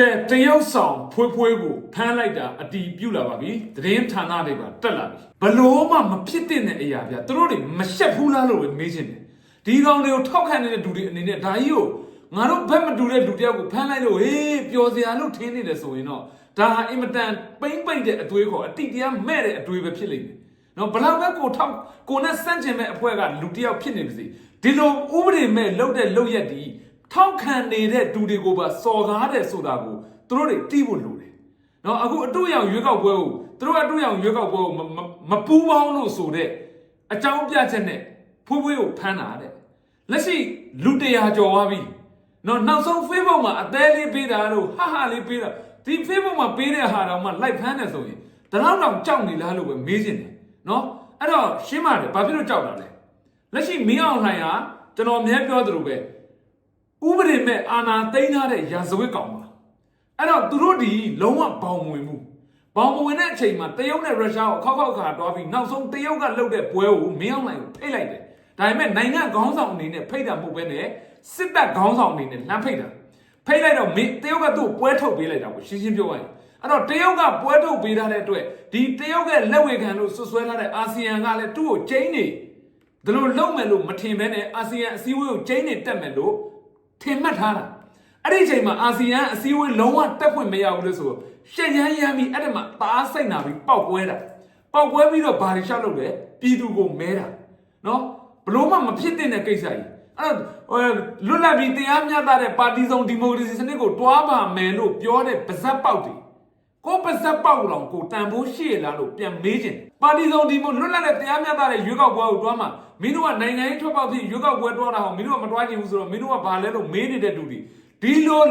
ကဲတရုတ်ဆောင်ဖွေးဖွေးကိုဖမ်းလိုက်တာအတီးပြုတ်လာပါပြီသတင်းဌာနတွေပါတက်လာပြီဘလို့မှမဖြစ်တဲ့အရာဗျသူတို့တွေမရှက်ဘူးလားလို့ပဲမေးချင်တယ်ဒီကောင်တွေကိုထောက်ခံနေတဲ့လူတွေအနေနဲ့ဒါကြီးကိုငါတို့ဘက်မတူတဲ့လူတယောက်ကိုဖမ်းလိုက်လို့ဟေးပျော်စရာလို့ထင်နေတယ်ဆိုရင်တော့ဒါဟာအင်မတန်ပိမ့်ပိတ်တဲ့အတွေးခေါ်အတိတရားမဲ့တဲ့အတွေးပဲဖြစ်လိမ့်မယ်နော်ဘလောက်ပဲကိုထောက်ကိုနဲ့စန့်ကျင်မဲ့အဖွဲ့ကလူတယောက်ဖြစ်နေပါစေဒီလိုဥပဒေမဲ့လှုပ်တဲ့လှုပ်ရက်ဒီ ထောက်ခံနေတဲ့လူတွေကိုပါစော်ကားတယ်ဆိုတာကိုသူတို့တွေသိဖို့လိုတယ်နော်အခုအတူရောင်ရွေးကောက်ပွဲကိုသူတို့အတူရောင်ရွေးကောက်ပွဲကိုမမမပူးပေါင်းလို့ဆိုတဲ့အကြောင်းပြချက်နဲ့ဖွေးဖွေးကိုဖမ်းတာတဲ့လက်ရှိလူတရာကျော်သွားပြီနော်နောက်ဆုံး Facebook မှာအသေးလေးပေးတာလို့ဟာဟာလေးပေးတာဒီ Facebook မှာပေးတဲ့ဟာတော့မှ like ဖမ်းတယ်ဆိုရင်တလောက်တော့ကြောက်နေလားလို့ပဲမေးချင်တယ်နော်အဲ့တော့ရှင်းပါတယ်ဘာဖြစ်လို့ကြောက်တာလဲလက်ရှိမင်းအောင်လှိုင်ဟာကျွန်တော်အများပြောသလိုပဲ ဥပဒေမဲ့အာဏာသိမ်းထားတဲ့ရာဇဝတ်ကောင်ပါအဲ့တော့သူတို့ဒီလုံးဝဘောင်ဝင်မှုဘောင်မဝင်တဲ့အချိန်မှာတရုတ်နဲ့ရုရှားကိုခောက်ခောက်ခါတွားပြီးနောက်ဆုံးတရုတ်ကလှုပ်တဲ့ပွဲကိုမင်းအောင်လှိုင်ကိုဖိတ်လိုက်တယ်ဒါပေမဲ့နိုင်ငံခေါင်းဆောင်အနေနဲ့ဖိတ်တာမဟုတ်ဘဲနဲ့စစ်တပ်ခေါင်းဆောင်အနေနဲ့လှမ်းဖိတ်တာဖိတ်လိုက်တော့မင်းတရုတ်ကသူ့ကိုပွဲထုတ်ပေးလိုက်တာကိုရှင်းရှင်းပြောရရင်အဲ့တော့တရုတ်ကပွဲထုတ်ပေးထားတဲ့အတွက်ဒီတရုတ်ရဲ့လက်ဝေခံလို့ဆွဆွဲထားတဲ့အာဆီယံကလည်းသူ့ကိုကျင်းနေဒါလို့လုံမယ်လို့မထင်ဘဲနဲ့အာဆီယံအစည်းအဝေးကိုကျင်းနေတက်မယ်လို့ ထင်မှတ်ထားတာအဲ့ဒီအချိန်မှာအာဆီယံအစည်းအဝေးလုံးဝတက်ခွင့်မရဘူးလို့ဆိုတော့ရှက်ရမ်းရမ်းပြီးအဲ့ဒီမှာသားစိတ်နာပြီးပောက်ပွဲတာပောက်ပွဲပြီးတော့ဘာတွေရှောက်လုပ်လဲပြည်သူကိုမဲတာနော်ဘလို့မှမဖြစ်တဲ့ကိစ္စကြီးအဲ့တော့လွတ်လပ်ပြီးတရားမျှတတဲ့ပါတီစုံဒီမိုကရေစီစနစ်ကိုတွားပါမယ်လို့ပြောတဲ့ပါဇက်ပေါက်တွေကိုပါဇက်ပေါက်လောင်ကိုတန်ဖိုးရှိရလားလို့ပြန်မေးခြင်းပါတီစုံဒီမိုလွတ်လပ်တဲ့တရားမျှတတဲ့ရွေးကောက်ပွဲကိုတွားမှာ မင်းတို့ကနိုင်ငံရေးထွက်ပေါက်ပြီးရွေးကောက်ပွဲတွားတာဟောမင်းတို့ကမတွားချင်ဘူးဆိုတော့မင်းတို့ကဘာလဲလို့မေးနေတဲ့လူတွေဒီလို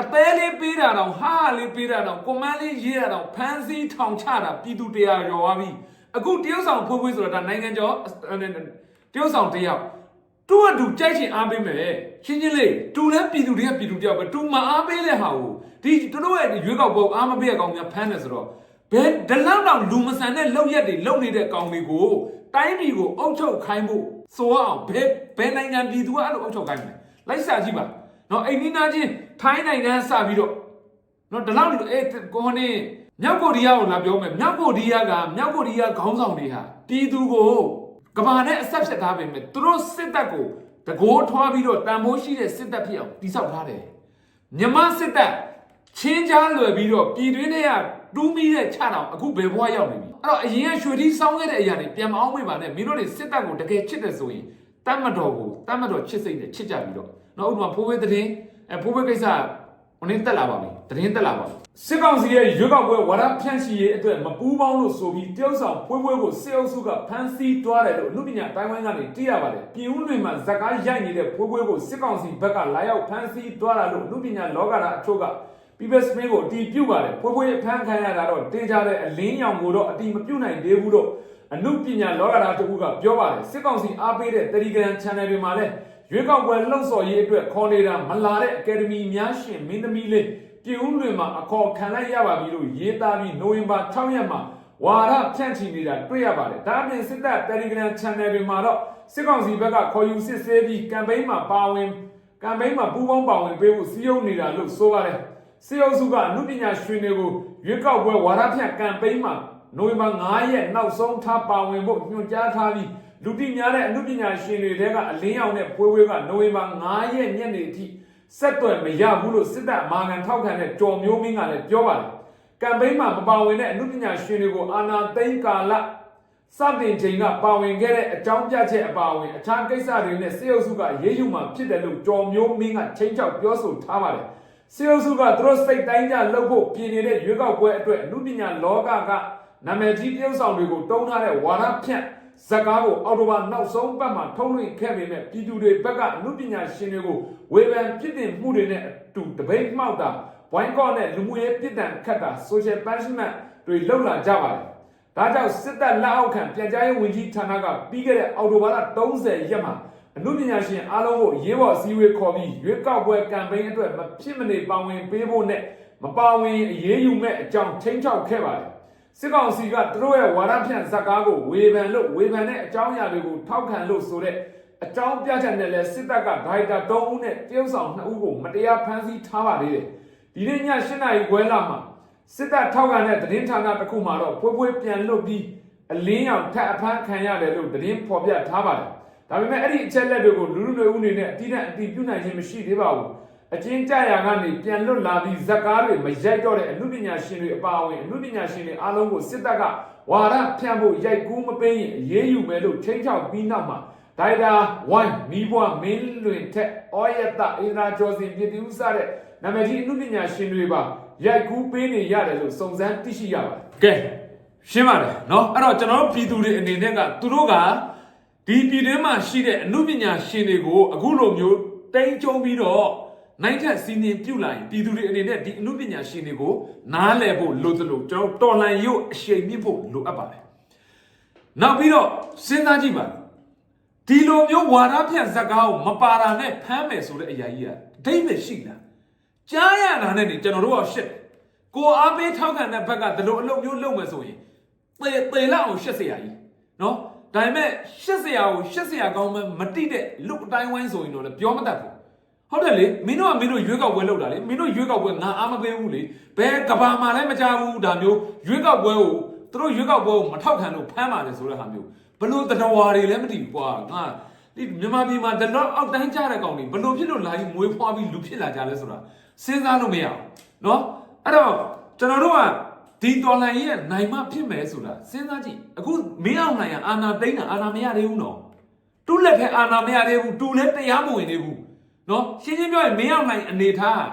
အသေးလေးပေးတာတော့ဟာလေးပေးတာတော့ကွန်မန်းလေးရေးတာတော့ဖန်းစည်းထောင်ချတာပြည်သူတရားရော်သွားပြီအခုတရုတ်ဆောင်ဖွေးဖွေးဆိုတာဒါနိုင်ငံကျော်တရုတ်ဆောင်တယောက်တူကတူကြိုက်ချင်အားပေးမယ်ရှင်းချင်းလေးတူလည်းပြည်သူတွေကပြည်သူတယောက်ပဲတူမအားပေးတဲ့ဟာကိုဒီတို့ရဲ့ရွေးကောက်ပွဲအားမပေးရကောင်များဖမ်းတယ်ဆိုတော့ ဘယ်ဒလောက်တော့လူမဆန်တဲ့လောက်ရက်တွေလောက်နေတဲ့ကောင်တွေကိုတိုင်းပြည်ကိုအုပ်ချုပ်ခိုင်းဖို့ဆိုအောင်ဘယ်ဘယ်နိုင်ငံပြည်သူကအဲ့လိုအုပ်ချုပ်ခိုင်းမလဲလိုက်စာကြည့်ပါနော်အိန္ဒိနာချင်းထိုင်းနိုင်ငံစပြီးတော့နော်ဒီလောက်အဲကိုနေမြောက်ကိုရီးယားကိုလာပြောမယ်မြောက်ကိုရီးယားကမြောက်ကိုရီးယားခေါင်းဆောင်တွေဟာပြည်သူကိုကဘာနဲ့အဆက်ဖြတ်ထားပေမဲ့သူတို့စစ်တပ်ကိုတကိုးထွားပြီးတော့တန်ဖိုးရှိတဲ့စစ်တပ်ဖြစ်အောင်တိစောက်ထားတယ်မြမစစ်တပ်ချင်းချားလွယ်ပြီးတော့ပြည်တွင်းထဲက တူးမိတဲ့ခြတောင်အခုဘယ်ဘဝရောက်နေပြီအဲ့တော့အရင်ကရွှေထီးစောင်းခဲ့တဲ့အရာတွေပြန်မအောင်မေ့ပါနဲ့မင်းတို့တွေစစ်တပ်ကိုတကယ်ချစ်တယ်ဆိုရင်တတ်မတော်ကိုတတ်မတော်ချစ်စိတ်နဲ့ချစ်ကြပြီးတော့နော်ဥပမာဖိုးဝဲသတင်းအဲဖိုးဝဲကိစ္စဟိုနေ့တက်လာပါပြီသတင်းတက်လာပါပြီစစ်ကောင်စီရဲ့ရွေးကောက်ပွဲဝါဒဖြန့်ချီရေးအတွက်မပူးပေါင်းလို့ဆိုပြီးတယောက်ဆောင်ဖွဲဖွဲကိုစစ်အုပ်စုကဖမ်းဆီးတွားတယ်လို့အမှုပညာတိုင်းဝိုင်းကနေသိရပါတယ်ပြည်ဦးလွင်မှာဇက်ကားရိုက်နေတဲ့ဖွဲဖွဲကိုစစ်ကောင်စီဘက်ကလာရောက်ဖမ်းဆီးတွားတာလို့အမှုပညာလောကသားအချို့က People Spain ကိုအတီးပြုတ်ပါတယ်ဖွဲဖွဲဖမ်းခံရတာတော့တင်ကြတဲ့အလင်းရောင်ကိုတော့အတီးမပြုတ်နိုင်သေးဘူးတော့အမှုပညာလောကသားတခုကပြောပါတယ်စစ်ကောင်စီအားပေးတဲ့ Telegram Channel တွေမှာလည်းရွေးကောက်ပွဲလှုပ်ဆော်ရေးအတွက်ခေါ်နေတာမလာတဲ့အကယ်ဒမီများရှင်မင်းသမီးလေးပြည်ဦးလွင်မှာအခေါ်ခံလိုက်ရပါပြီလို့ရေးသားပြီးနိုဝင်ဘာ6ရက်မှာဝါရဖြန့်ချီနေတာတွေ့ရပါတယ်ဒါအပြင်စစ်တပ် Telegram Channel တွေမှာတော့စစ်ကောင်စီဘက်ကခေါ်ယူစစ်ဆေးပြီးကမ်ပိန်းမှာပါဝင်ကမ်ပိန်းမှာပူးပေါင်းပါဝင်ပေးဖို့စီးရုံးနေတာလို့ဆိုပါတယ် စေအုပ်စုကအမှုပညာရှင်တွေကိုရွေးကောက်ပွဲဝါရဖြန့်ကမ်ပိန်းမှာနိုဝင်ဘာ9ရက်နောက်ဆုံးထားပါဝင်ဖို့ညွှန်ကြားထားပြီးလူတိများတဲ့အမှုပညာရှင်တွေတဲကအလင်းရောင်တဲ့ပွဲပွဲကနိုဝင်ဘာ9ရက်ညနေအထိဆက်သွယ်မရဘူးလို့စစ်တပ်အမာခံထောက်ခံတဲ့ကြော်မျိုးမင်းကလည်းပြောပါတယ်ကမ်ပိန်းမှာမပါဝင်တဲ့အမှုပညာရှင်တွေကိုအာနာသိန်းကာလစတင်ချိန်ကပါဝင်ခဲ့တဲ့အကြောင်းပြချက်အပါအဝင်အခြားကိစ္စတွေနဲ့စေအုပ်စုကရေးယူမှဖြစ်တယ်လို့ကြော်မျိုးမင်းကချိန်ချောက်ပြောဆိုထားပါတယ် စေအုပ်စုကသူတို့စိတ်တိုင်းကြလှုပ်ဖို့ပြင်နေတဲ့ရွေးကောက်ပွဲအတွက်အမှုပညာလောကကနာမည်ကြီးတရုပ်ဆောင်တွေကိုတုံးထားတဲ့ဝါရဖြန့်ဇက်ကားကိုအော်တိုဘာနောက်ဆုံးပတ်မှာထုတ်လွှင့်ခဲ့ပေမဲ့ပြည်သူတွေဘက်ကအမှုပညာရှင်တွေကိုဝေဖန်ပြစ်တင်မှုတွေနဲ့အတူတပိတ်မှောက်တာဝိုင်းကော့နဲ့လူမှုရေးပြစ်ဒဏ်ခတ်တာ social punishment တွေလှုပ်လာကြပါတယ်။ဒါကြောင့်စစ်တပ်လက်အောက်ခံပြန်ကြားရေးဝန်ကြီးဌာနကပြီးခဲ့တဲ့အော်တိုဘာလ30ရက်မှာ အမှုပညာရှင်အားလုံးကိုရေးပေါ်အစည်းအဝေးခေါ်ပြီးရွေးကောက်ပွဲကမ်ပိန်းအတွက်မဖြစ်မနေပါဝင်ပေးဖို့နဲ့မပါဝင်အရေးယူမဲ့အကြောင်းချင်းချောက်ခဲ့ပါတယ်။စစ်ကောင်စီကသူတို့ရဲ့ဝါဒဖြန့်ဇက်ကားကိုဝေဖန်လို့ဝေဖန်တဲ့အကြောင်းအရာတွေကိုထောက်ခံလို့ဆိုတဲ့အကြောင်းပြချက်နဲ့လဲစစ်တပ်ကဒိုင်တာ3ဦးနဲ့တရုတ်ဆောင်2ဦးကိုမတရားဖမ်းဆီးထားပါသေးတယ်။ဒဒီနေ့ည7နာရီခွဲလာမှာစစ်တပ်ထောက်ခံတဲ့သတင်းဌာနတစ်ခုမှာတော့ဖွေးဖွေးပြန်လွတ်ပြီးအလင်းရောင်ထပ်အဖမ်းခံရတယ်လို့သတင်းဖော်ပြထားပါတယ် ဒါပေမဲ့အဲ့ဒီအချက်လက်တွေကိုလူလူတွေဦးနေနဲ့အတိနဲ့အတိပြုနိုင်ခြင်းမရှိသေးပါဘူးအချင်းကြရာကနေပြန်လွတ်လာပြီးဇက်ကားတွေမရိုက်တော့တဲ့အမှုပညာရှင်တွေအပါအဝင်အမှုပညာရှင်တွေအားလုံးကိုစစ်တပ်ကဝါဒဖြန့်ဖို့ရိုက်ကူးမပေးရင်အေးအေးယူမယ်လို့ချိန်ချောက်ပြီးနောက်မှာဒိုင်တာ1မိဘမင်းလွင်ထက်အောယတအင်ဒရာကျော်စင်ပြည်သူဥစတဲ့နာမည်ကြီးအမှုပညာရှင်တွေပါရိုက်ကူးပေးနေရတယ်လို့စုံစမ်းသိရှိရပါတယ်။ကဲရှင်းပါတယ်နော်အဲ့တော့ကျွန်တော်တို့ပြည်သူတွေအနေနဲ့ကသူတို့က ဒီပြည်တွင်းမှာရှိတဲ့အမှုပညာရှင်တွေကိုအခုလိုမျိုးတိမ်ကျုံပြီးတော့နိုင်ထက်စီးနင်းပြုတ်လာရင်ပြည်သူတွေအနေနဲ့ဒီအမှုပညာရှင်တွေကိုနားလည်ဖို့လိုသလိုကျွန်တော်တော်လှန်ရုပ်အရှိန်မြင့်ဖို့လိုအပ်ပါတယ်။နောက်ပြီးတော့စဉ်းစားကြည့်ပါဒီလိုမျိုးဝါဒဖြန့်စကားကိုမပါတာနဲ့ဖမ်းမယ်ဆိုတဲ့အရာကြီးကအဓိပ္ပာယ်ရှိလားကြားရတာနဲ့ကျွန်တော်တို့ကရှက်ကိုအားပေးထောက်ခံတဲ့ဘက်ကဒီလိုအလုပ်မျိုးလုပ်မယ်ဆိုရင်ပေပေလောက်အောင်ရှက်စရာကြီးနော် ဒါပေမဲ့ရှစ်เสียကိုရှစ်เสียကောင်းမှမတိတဲ့လူအတိုင်းဝိုင်းဆိုရင်တော့လည်းပြောမတတ်ဘူးဟုတ်တယ်လေမင်းတို့ကမင်းတို့ရွေးကောက်ပွဲလုပ်တာလေမင်းတို့ရွေးကောက်ပွဲငါအားမပေးဘူးလေဘယ်ကဘာမှလည်းမကြဘူးဒါမျိုးရွေးကောက်ပွဲကိုသူတို့ရွေးကောက်ပွဲကိုမထောက်ခံလို့ဖမ်းပါတယ်ဆိုတဲ့ဟာမျိုးဘလို့တတော်ဝါတွေလည်းမတည်ဘူးကွာငါဒီမြန်မာပြည်မှာတတော့အောက်တန်းကြတဲ့ကောင်တွေဘလို့ဖြစ်လို့လာပြီးမွေးဖွားပြီးလူဖြစ်လာကြလဲဆိုတာစဉ်းစားလို့မရအောင်နော်အဲ့တော့ကျွန်တော်တို့က ဒီတော်လှန်ရေးရဲ့နိုင်မဖြစ်မယ်ဆိုတာစဉ်းစားကြည့်အခုမင်းအောင်နိုင်ရအာနာသိန်းတာအာနာမရသေးဘူးနော်တူလက်ထဲအာနာမရသေးဘူးတူလည်းတရားမဝင်သေးဘူးနော်ရှင်းရှင်းပြောရင်မင်းအောင်နိုင်အနေထား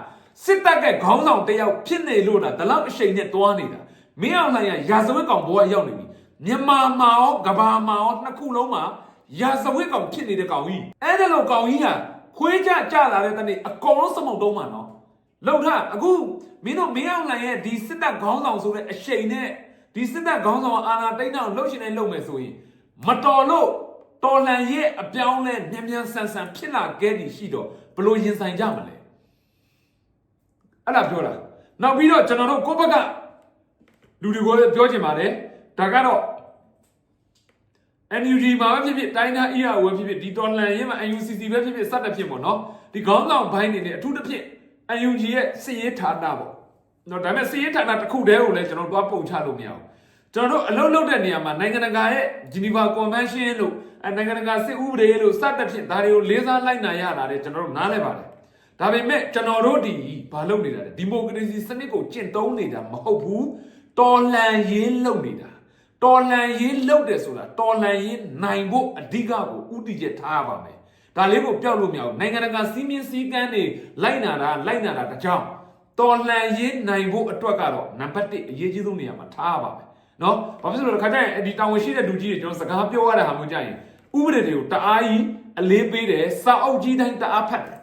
စစ်တပ်ကခေါင်းဆောင်တယောက်ဖြစ်နေလို့တာဒီလောက်အရှိန်နဲ့တွားနေတာမင်းအောင်နိုင်ရရာဇဝတ်ကောင်ဘဝရောက်နေပြီမြန်မာမှာရောကဘာမှာရောနှစ်ခုလုံးမှာရာဇဝတ်ကောင်ဖြစ်နေတဲ့ကောင်ကြီးအဲ့ဒါလို့ကောင်ကြီးကခွေးကြကြလာတဲ့တနေ့အကုန်လုံးစမုတ်တုံးမှာနော်လောက်ထအခုမင်းတို့မင်းအောင်လှိုင်ရဲ့ဒီစစ်တပ်ခေါင်းဆောင်ဆိုတဲ့အရှိန်နဲ့ဒီစစ်တပ်ခေါင်းဆောင်အာဏာသိမ်းတော့လှုပ်ရှင်နေလှုပ်မယ်ဆိုရင်မတော်လို့တော်လှန်ရဲ့အပြောင်းလဲမြန်မြန်ဆန်ဆန်ဖြစ်လာခဲ့သည်ရှိတော့ဘလို့ရင်ဆိုင်ကြမလဲအဲ့ဒါပြောတာနောက်ပြီးတော့ကျွန်တော်တို့ကိုယ့်ဘက်ကလူတွေကိုလည်းပြောချင်ပါတယ်ဒါကတော့ NUG မှာပဲဖြစ်ဖြစ်တိုင်းသား ER ဝယ်ဖြစ်ဖြစ်ဒီတော်လှန်ရေးမှာ UCC ပဲဖြစ်ဖြစ်စတဲ့ဖြစ်ပေါ့နော်ဒီခေါင်းဆောင်ဘိုင်းနေနဲ့အထူးသဖြင့် UNG ရဲ့စည်ရေးဌာနပေါ့နော်ဒါပေမဲ့စည်ရေးဌာနတစ်ခုတည်းကိုလည်းကျွန်တော်တို့ပုံချလို့မရဘူးကျွန်တော်တို့အလုပ်လုပ်တဲ့နေရာမှာနိုင်ငံတကာရဲ့ Geneva Convention လို့အဲနိုင်ငံတကာစစ်ဥပဒေလို့စသဖြင့်ဒါတွေကိုလေးစားလိုက်နိုင်ရတာလေကျွန်တော်တို့နားလဲပါတယ်ဒါပေမဲ့ကျွန်တော်တို့ဒီဘာလုပ်နေတာလဲဒီမိုကရေစီစနစ်ကိုကျင့်သုံးနေတာမဟုတ်ဘူးတော်လှန်ရေးလုပ်နေတာတော်လှန်ရေးလုပ်တယ်ဆိုတာတော်လှန်ရေးနိုင်ဖို့အဓိကကိုဥတီချက်ထားရပါမယ် ဒါလေးကိုပျောက်လို့မရဘူးနိုင်ငံတကာစီးမင်းစည်းကမ်းတွေလိုက်နာတာလိုက်နာတာတကြောင်တော်လှန်ရေးနိုင်ဖို့အတွက်ကတော့နံပါတ်1အရေးကြီးဆုံးနေရာမှာထားရပါမယ်နော်ဘာဖြစ်လို့လဲခါကျရင်ဒီတာဝန်ရှိတဲ့လူကြီးတွေကျွန်တော်စကားပြောရတဲ့ဟာမျိုးကြရင်ဥပဒေတွေကိုတအားကြီးအလေးပေးတယ်စာအုပ်ကြီးတိုင်းတအားဖတ်တယ်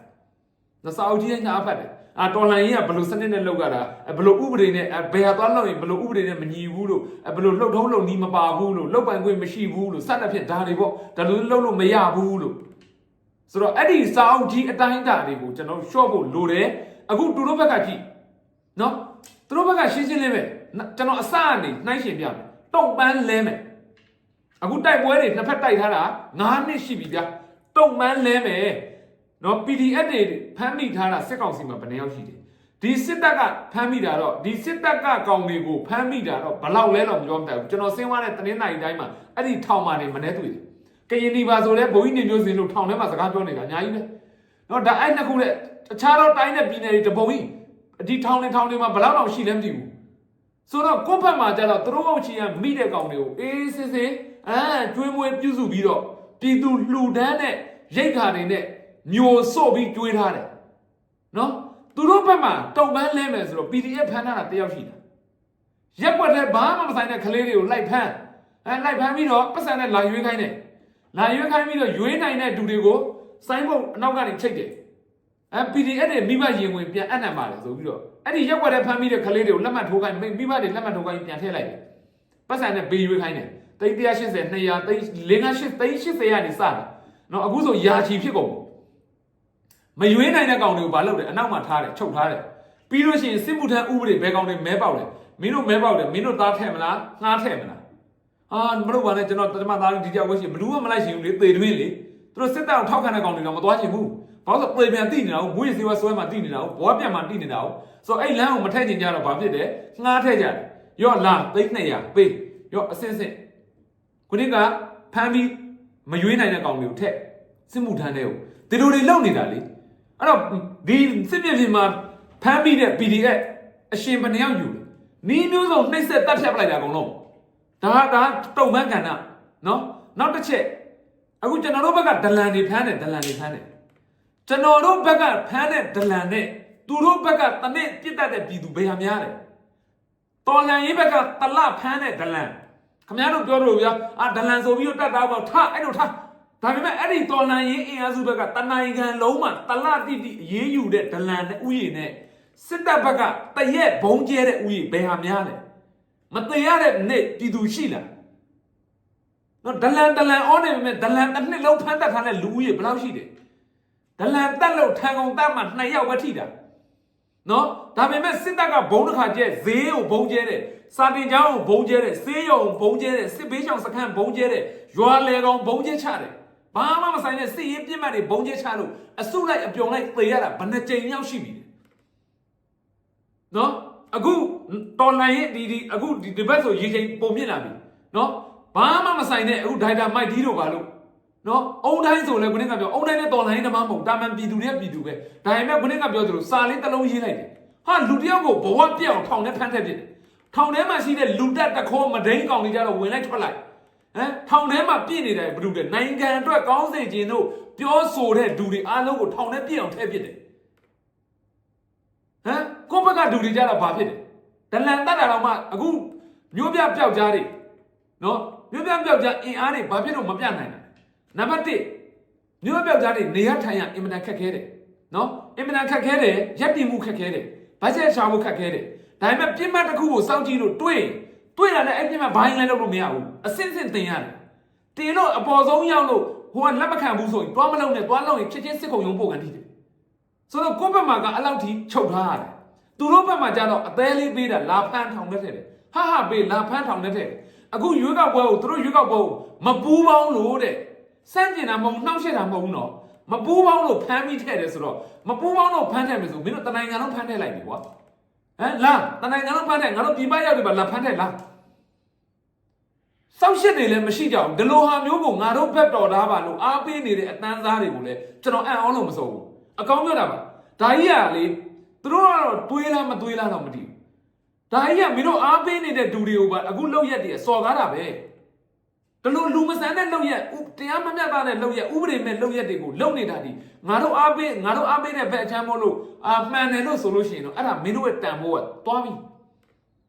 နော်စာအုပ်ကြီးတိုင်းတအားဖတ်တယ်အာတော်လှန်ရေးကဘယ်လိုစနစ်နဲ့လုပ်ရတာဘယ်လိုဥပဒေနဲ့ဘယ်ဟာသွားလို့ရင်ဘယ်လိုဥပဒေနဲ့မညီဘူးလို့ဘယ်လိုလှုပ်ထုံးလုပ်နီးမပါဘူးလို့လှုပ်ပိုင်ခွင့်မရှိဘူးလို့စသဖြင့်ဒါတွေပေါ့ဒါလိုလှုပ်လို့မရဘူးလို့ ဆိုတော့အဲ့ဒီစာအုပ်ကြီးအတိုင်းအတာတွေကိုကျွန်တော်ရှော့ဖို့လိုတယ်အခုသူတို့ဘက်ကကြည့်နော်သူတို့ဘက်ကရှင်းရှင်းလေးပဲကျွန်တော်အစကနေနှိုင်းရှင်ပြမယ်တုံပန်းလဲမယ်အခုတိုက်ပွဲတွေနှစ်ဖက်တိုက်ထားတာ9နှစ်ရှိပြီဗျာတုံပန်းလဲမယ်နော် PDF တွေဖမ်းမိထားတာစစ်ကောင်စီမှာဘယ်နှယောက်ရှိတယ်ဒီစစ်တပ်ကဖမ်းမိတာတော့ဒီစစ်တပ်ကကောင်တွေကိုဖမ်းမိတာတော့ဘလောက်လဲတော့မပြောမတတ်ဘူးကျွန်တော်ဆင်းသွားတဲ့တင်းနိုင်တိုင်းမှာအဲ့ဒီထောင်မာနေမနေတွေ့တယ် ကရင်ဒီပါဆိုလဲဘိုးကြီးနေမျိုးစင်လို့ထောင်ထဲမှာစကားပြောနေတာအများကြီးပဲနော်ဒါအဲ့နှစ်ခုနဲ့တခြားတော့တိုင်းနဲ့ပြည်နယ်တွေတပုံကြီးဒီထောင်တွေထောင်တွေမှာဘလောက်တော့ရှိလဲမသိဘူးဆိုတော့ကိုယ့်ဘက်မှာကျတော့သူတို့ချီကမိတဲ့ကောင်တွေကိုအေးစစ်စစ်အဲကျွေးမွေးပြုစုပြီးတော့ပြည်သူလှူဒန်းတဲ့ရိတ်ခါတွေနဲ့ညိုစို့ပြီးကျွေးထားတယ်နော်သူတို့ဘက်မှာတုံပန်းလဲမယ်ဆိုတော့ PDF ဖမ်းထားတာတယောက်ရှိတာရက်ွက်တဲ့ဘာမှမဆိုင်တဲ့ကလေးတွေကိုလိုက်ဖမ်းအဲလိုက်ဖမ်းပြီးတော့ပတ်စံနဲ့လာရွေးခိုင်းတယ် လာရွေးခိုင်းပြီးတော့ရွေးနိုင်တဲ့သူတွေကိုစိုင်းဖို့အနောက်ကနေချိတ်တယ်အဲ PDF တွေမိဘရင်ဝင်ပြန်အံ့နံပါတယ်ဆိုပြီးတော့အဲ့ဒီရက်ွက်တဲ့ဖမ်းပြီးတဲ့ကလေးတွေကိုလက်မှတ်ထိုးခိုင်းမိဘတွေလက်မှတ်ထိုးခိုင်းပြန်ထည့်လိုက်တယ်ပတ်စံနဲ့ပေးရွေးခိုင်းတယ်တိတ်180 200တိတ်580တိတ်80ကနေစတာနော်အခုဆိုယာချီဖြစ်ကုန်မရွေးနိုင်တဲ့ကောင်တွေကိုဘာလုပ်လဲအနောက်မှာထားတယ်ချုပ်ထားတယ်ပြီးလို့ရှိရင်စစ်မှုထမ်းဥပဒေဘယ်ကောင်တွေမဲပေါက်လဲမင်းတို့မဲပေါက်တယ်မင်းတို့သားထဲ့မလားငှားထဲ့မလား ဟာမလုပ်ပါနဲ့ကျွန်တော်တမသားလေးဒီကြောက်ဝဲရှိဘလူးကမလိုက်ရှင်ဘူးလေသေတွင်းလေသူတို့စစ်တပ်ကိုထောက်ခံတဲ့ကောင်တွေတော့မသွားချင်ဘူးဘာလို့လဲပြန်တိနေတာကိုမွေးစေဝဆွဲမှာတိနေတာကိုဘွားပြန်မှာတိနေတာကိုဆိုတော့အဲ့လမ်းကိုမထည့်ချင်ကြတော့ဘာဖြစ်တယ်ငှားထည့်ကြတယ်ရော့လာသိန်း200ပေးရော့အစင်းစင်းခုနကဖမ်းပြီးမရွေးနိုင်တဲ့ကောင်တွေကိုထက်စစ်မှုထမ်းတဲ့ကိုဒီလိုတွေလုံနေတာလေအဲ့တော့ဒီစစ်မြေပြင်မှာဖမ်းပြီးတဲ့ PDF အရှင်ဘယ်နှယောက်ယူလဲနီးမျိုးစုံနှိမ့်ဆက်တတ်ဖြတ်ပလိုက်တာအကုန်လုံး ဒါကဒါတုံမန်းကဏ္ဍနော်နောက်တစ်ချက်အခုကျွန်တော်တို့ဘက်ကဒလန်တွေဖမ်းတယ်ဒလန်တွေဖမ်းတယ်ကျွန်တော်တို့ဘက်ကဖမ်းတဲ့ဒလန်နဲ့သူတို့ဘက်ကတနစ်ပြစ်တတ်တဲ့ပြည်သူဘယ်ဟာများလဲတော်လန်ရေးဘက်ကတလဖမ်းတဲ့ဒလန်ခမရတို့ပြောလို့ဗျာအာဒလန်ဆိုပြီးတော့တတ်တာပေါ့ထအဲ့လိုထဒါပေမဲ့အဲ့ဒီတော်လန်ရေးအင်အားစုဘက်ကတနိုင်ငံလုံးမှာတလတိတိအေးယူတဲ့ဒလန်နဲ့ဥယျာဉ်နဲ့စစ်တပ်ဘက်ကတရက်ဘုံကျဲတဲ့ဥယျာဉ်ဘယ်ဟာများလဲ မတည်ရတဲ့နေ့ပြည်သူရှိလားနော်ဒလန်ဒလန်အောနေပေမဲ့ဒလန်တစ်နှစ်လုံးဖမ်းတတ်ထားတဲ့လူဦးရေဘယ်လောက်ရှိတယ်ဒလန်တက်လို့ထန်ကုန်တက်မှနှစ်ယောက်ပဲထိတာနော်ဒါပေမဲ့စစ်တပ်ကဘုံတစ်ခါကျဲဈေးကိုဘုံကျဲတယ်စာတင်ကျောင်းကိုဘုံကျဲတယ်ဆေးရုံကိုဘုံကျဲတယ်စစ်ဘေးရှောင်စခန်းဘုံကျဲတယ်ရွာလေကောင်ဘုံကျဲချတယ်ဘာမှမဆိုင်တဲ့စစ်ရေးပြစ်မှတ်တွေဘုံကျဲချလို့အစုလိုက်အပြုံလိုက်သေရတာဘယ်နှကြိမ်ရောက်ရှိပြီလဲနော် အခုတော်လိုင်းရဲ့ဒီဒီအခုဒီဒီဘက်ဆိုရေချိန်ပုံမြင့်လာပြီနော်ဘာမှမဆိုင်တဲ့အခုဒိုက်တာမိုက်ဒီတို့ပါလို့နော်အုံတိုင်းဆိုလဲခုနကပြောအုံတိုင်းနဲ့တော်လိုင်းတမမဟုတ်တာမန်ပြည်သူတွေကပြည်သူပဲဒါပေမဲ့ခုနကပြောသလိုစာလေးတစ်လုံးရေးလိုက်တယ်ဟာလူတစ်ယောက်ကိုဘဝပြက်အောင်ထောင်ထဲဖမ်းထက်ဖြစ်တယ်ထောင်ထဲမှာရှိတဲ့လူတက်တခေါ်မဒိန်းကောင်တွေကြတော့ဝင်လိုက်ထွက်လိုက်ဟမ်ထောင်ထဲမှာပြည့်နေတယ်ဘယ်သူတဲ့နိုင်ငံအတွက်ကောင်းစေခြင်းတို့ပြောဆိုတဲ့လူတွေအားလုံးကိုထောင်ထဲပြည့်အောင်ထည့်ဖြစ်တယ်ဟမ် ကိုယ့်ဘက်ကလူတွေကြတော့ဘာဖြစ်တယ်ဒလန်တက်တာတော့မှအခုမျိုးပြပျောက်ကြားတွေနော်မျိုးပြပျောက်ကြားအင်အားတွေဘာဖြစ်လို့မပြနိုင်လဲနံပါတ်1မြို့ပြောက်ကြားတွေနေရထိုင်ရအင်မတန်ခက်ခဲတယ်နော်အင်မတန်ခက်ခဲတယ်ရက်တည်မှုခက်ခဲတယ်ဘတ်ဂျက်ရှာဖို့ခက်ခဲတယ်ဒါပေမဲ့ပြစ်မှတ်တစ်ခုကိုစောင့်ကြည့်လို့တွေးတွေးတာလည်းအဲ့ပြစ်မှတ်ဘိုင်းလည်းလုပ်လို့မရဘူးအစင်းစင်းတင်ရတယ်တင်လို့အပေါ်ဆုံးရောက်လို့ဟိုကလက်မခံဘူးဆိုရင်တွားမလုံးနဲ့တွားလုံးရင်ချက်ချင်းစစ်ခုံရုံပို့ကန်ထိတယ်ဆိုတော့ကိုယ့်ဘက်မှာကအလောက်ထိချုပ်ထားရတယ် သူတို့ဘက်မှာကျတော့အသေးလေးပေးတာလာဖန်းထောင်နဲ့ထည့်တယ်ဟာဟာပေးလာဖန်းထောင်နဲ့ထည့်တယ်အခုရွေးကောက်ပွဲကိုသူတို့ရွေးကောက်ပွဲကိုမပူးပေါင်းလို့တဲ့စန့်ကျင်တာမဟုတ်နှောက်ရှက်တာမဟုတ်ဘူးနော်မပူးပေါင်းလို့ဖမ်းပြီးထည့်တယ်ဆိုတော့မပူးပေါင်းလို့ဖမ်းထည့်မယ်ဆိုမင်းတို့တနိုင်ငံလုံးဖမ်းထည့်လိုက်ပြီကွာဟမ်လာတနိုင်ငံလုံးဖမ်းထည့်ငါတို့ပြည်ပရောက်ပြီပါလာဖမ်းထည့်လာစောက်ရှက်တွေလည်းမရှိကြဘူးဒီလိုဟာမျိုးကိုငါတို့ဘက်တော်သားပါလို့အားပေးနေတဲ့အတန်းသားတွေကိုလည်းကျွန်တော်အံ့ဩလို့မစိုးဘူးအကောင်းပြောတာပါဒါကြီးကလေ သူတို့ကတော့တွေးလားမတွေးလားတော့မသိဘူးဒါကြီးကမင်းတို့အားပေးနေတဲ့ဒူတွေကိုပါအခုလောက်ရက်တည်းစော်ကားတာပဲတလူလူမဆန်တဲ့လောက်ရက်တရားမမျှတတဲ့လောက်ရက်ဥပဒေမဲ့လောက်ရက်တွေကိုလုံနေတာဒီငါတို့အားပေးငါတို့အားပေးတဲ့ဘက်အချမ်းမို့လို့အာမှန်တယ်လို့ဆိုလို့ရှိရင်တော့အဲ့ဒါမင်းတို့ရဲ့တန်ဖိုးကသွားပြီ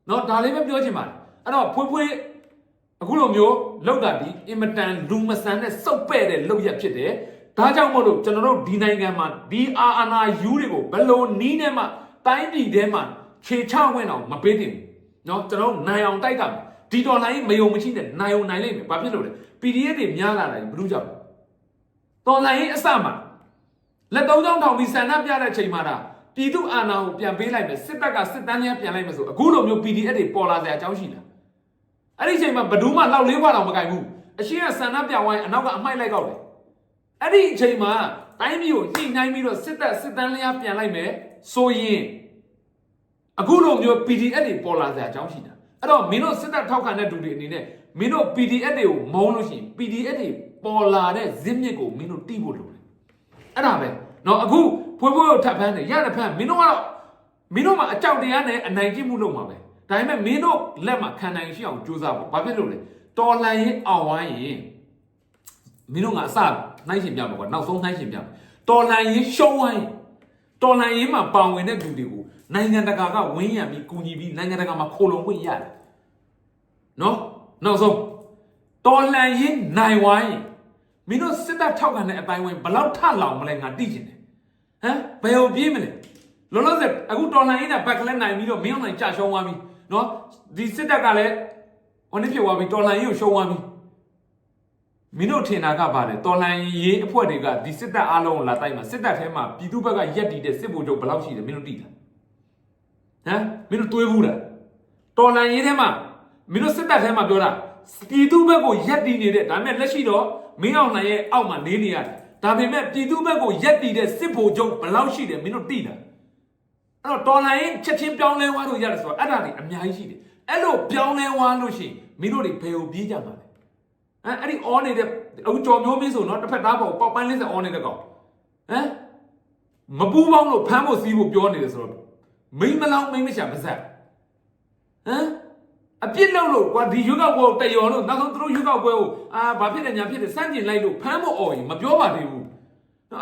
နော်ဒါလေးပဲပြောချင်ပါတယ်အဲ့တော့ဖွေးဖွေးအခုလိုမျိုးလောက်တာဒီအင်မတန်လူမဆန်တဲ့စုပ်ပဲ့တဲ့လောက်ရက်ဖြစ်တယ် ဒါကြောင့်မို့လို့ကျွန်တော်တို့ဒီနိုင်ငံမှာဒီအာအာနာယူတွေကိုဘယ်လိုနီးနဲ့မှတိုင်းပြည်ထဲမှာခြေချဝင်အောင်မပေးသင့်ဘူးเนาะကျွန်တော်တို့နိုင်အောင်တိုက်တာမယ် ဒီတော်လိုင်းမယုံမချိနဲ့နိုင်ုံနိုင်လိမ့်မယ်ဘာဖြစ်လို့လဲ PDF တွေများလာတယ်ဘယ်လိုကြောင့်လဲတော်လိုင်းအစမှာလက်သုံးချောင်းထောင်ပြီးဆန္ဒပြတဲ့ချိန်မှာဒါပြည်သူအာဏာကိုပြန်ပေးလိုက်မယ်စစ်တပ်ကစစ်တမ်းလေးပြန်လိုက်မယ်ဆိုအခုလိုမျိုး PDF တွေပေါ်လာစရာအကြောင်းရှိလားအဲ့ဒီချိန်မှာဘယ်သူမှလောက်လေးဘွားတော့မကင်ဘူးအရှိကဆန္ဒပြဝိုင်းအနောက်ကအမိုက်လိုက်ကောက်တယ် အဲ့ဒီအချိန်မှာတိုင်းပြည်ကိုညှိနှိုင်းပြီးတော့စစ်တပ်စစ်တမ်းလေးပြန်လိုက်မယ်ဆိုရင်အခုလိုမျိုး PDF တွေပေါ်လာစရာအကြောင်းရှိတာ အဲ့တော့မင်းတို့စစ်တပ်ထောက်ခံတဲ့လူတွေအနေနဲ့မင်းတို့ PDF တွေကိုမုံလို့ရှိရင် PDF တွေပေါ်လာတဲ့ဇစ်မြစ်ကိုမင်းတို့တီးဖို့လိုတယ်အဲ့ဒါပဲเนาะအခုဖွေးဖွေးကိုထပ်ဖမ်းတယ်ရတယ်ဖမ်းမင်းတို့ကတော့မင်းတို့မှာအကြောက်တရားနဲ့အနိုင်ကျင့်မှုလုပ်မှာပဲဒါပေမဲ့မင်းတို့လက်မှာခံနိုင်ရှိအောင်ကြိုးစားဖို့ဘာဖြစ်လို့လဲတော်လှန်ရေးအောင်ဝိုင်းရင်မင်းတို့ကအစ နှိုင်းရှင်ပြမှာကွာနောက်ဆုံးနှိုင်းရှင်ပြမှာတော်လှန်ရေးရှုံးဝိုင်းတော်လှန်ရေးမှာပါဝင်တဲ့လူတွေကိုနိုင်ငံတကာကဝင်းရံပြီးကူညီပြီးနိုင်ငံတကာမှာခိုလုံခွင့်ရတယ်နော်နောက်ဆုံးတော်လှန်ရေးနိုင်ဝိုင်းမင်းတို့စစ်တပ်ထောက်ခံတဲ့အတိုင်းဝင်ဘလောက်ထလောင်မလဲငါသိချင်တယ်ဟမ်ဘယ်ကိုပြေးမလဲလောလောဆယ်အခုတော်လှန်ရေးနဲ့ဘက်ကလည်းနိုင်ပြီးတော့မင်းအောင်နိုင်ကြာရှုံးသွားပြီနော်ဒီစစ်တပ်ကလည်းဟိုနေ့ဖြစ်သွားပြီတော်လှန်ရေးကိုရှုံးသွားပြီ မင်းတို့ထင်တာကပါတယ်တော်လှန်ရေးအဖွဲ့တွေကဒီစစ်တပ်အားလုံးကိုလာတိုက်မှာစစ်တပ်ထဲမှာပြည်သူဘက်ကရက်တီတဲ့စစ်ဗိုလ်ချုပ်ဘယ်လောက်ရှိတယ်မင်းတို့သိလားဟမ်မင်းတို့တွေးဘူးလားတော်လှန်ရေးထဲမှာမင်းတို့စစ်တပ်ထဲမှာပြောတာပြည်သူဘက်ကိုရက်တည်နေတဲ့ဒါပေမဲ့လက်ရှိတော့မင်းအောင်နိုင်ရဲ့အောက်မှာနေနေရတယ်ဒါပေမဲ့ပြည်သူဘက်ကိုရက်တည်တဲ့စစ်ဗိုလ်ချုပ်ဘယ်လောက်ရှိတယ်မင်းတို့သိလားအဲ့တော့တော်လိုင်းချက်ချင်းပြောင်းလဲသွားလို့ရတယ်ဆိုတော့အဲ့ဒါတွေအများကြီးရှိတယ်အဲ့လိုပြောင်းလဲသွားလို့ရှိရင်မင်းတို့တွေဘယ်ကိုပြေးကြမှာလဲ ဟမ်အဲ့ဒီအော်နေတဲ့အခုကြော်မျိုးမင်းဆိုတော့တစ်ဖက်သားပေါ်ပေါက်ပန်းလင်းစက်အော်နေတဲ့ကောင်ဟမ်မပူးပေါင်းလို့ဖမ်းဖို့စီးဖို့ပြောနေတယ်ဆိုတော့မိမလောင်းမိမရှာပါစက်ဟမ်အပြစ်လုပ်လို့ကွာဒီရွက်ောက်ပွဲကိုတယော်လို့နောက်ဆုံးသူတို့ရွက်ောက်ပွဲကိုအာဘာဖြစ်တယ်ညာဖြစ်တယ်စန့်ကျင်လိုက်လို့ဖမ်းဖို့អော်ရင်မပြောပါသေးဘူး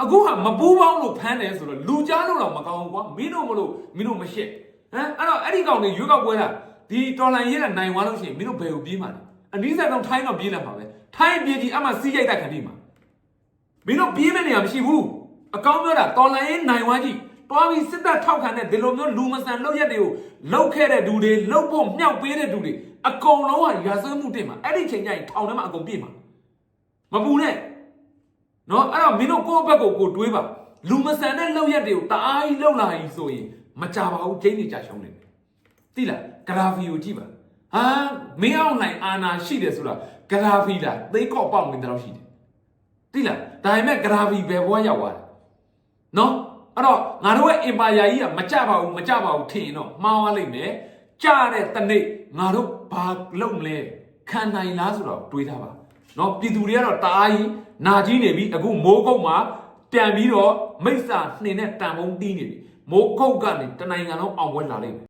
အခုဟာမပူးပေါင်းလို့ဖမ်းတယ်ဆိုတော့လူကြားလို့တော့မကောင်းဘူးကွာမင်းတို့မလို့မင်းတို့မရှက်ဟမ်အဲ့တော့အဲ့ဒီကောင်တွေရွက်ောက်ပွဲတာဒီတော်လိုင်းရဲကနိုင်သွားလို့ရှိရင်မင်းတို့ဘယ်ကိုပြေးမှာလဲအနည်းဆက်တော့ထိုင်းတော့ပြေးလာမှာပဲ ထိုင်းပြေးဒီအမှစီးရိုက်တဲ့ခဏီမှာမင်းတို့ပြေးမဲ့နေရမရှိဘူးအကောင်းပြောတာတော်လိုင်းရင်နိုင်ဝါကြီးတွားပြီးစစ်တပ်ထောက်ခံတဲ့ဒီလိုမျိုးလူမဆန်လောက်ရက်တွေကိုလောက်ခဲ့တဲ့လူတွေလောက်ဖို့မြောက်ပေးတဲ့လူတွေအကုန်လုံးကရာဇဝတ်မှုတင်မှာအဲ့ဒီချိန်ကျရင်ထောင်ထဲမှာအကုန်ပြည့်မှာမပူနဲ့နော်အဲ့တော့မင်းတို့ကိုယ့်ဘက်ကိုကိုယ်တွေးပါလူမဆန်တဲ့လောက်ရက်တွေကိုတအားကြီးလောက်လာကြီးဆိုရင်မကြပါဘူးကျင်းနေကြရှုံးနေတယ်သိလားဂရာဖီကိုကြည့်ပါဟာမင်းအောင်နိုင်အာနာရှိတယ်ဆိုတာ ဂရာဖီလားသိကော့ပေါက်နေတဲ့လောက်ရှိတယ်တိလားဒါပေမဲ့ဂရာဖီဘယ်ဘွားရောက်သွားတယ်နော်အဲ့တော့ငါတို့ရဲ့ empire ကြီးကမကြပါဘူးမကြပါဘူးထင်ရင်တော့မှားသွားလိမ့်မယ်ကြတဲ့တနေ့ငါတို့ဘာလုပ်မလဲခံနိုင်လားဆိုတော့တွေးထားပါနော်ပြည်သူတွေကတော့တအားကြီးနာကြီးနေပြီအခုမိုးကုတ်မှာပြန်ပြီးတော့မိစ္ဆာနှင်နဲ့တန်ဖုံးတီးနေပြီမိုးကုတ်ကနေတနိုင်ငံလုံးအောင်ပွဲလာလိမ့်မယ်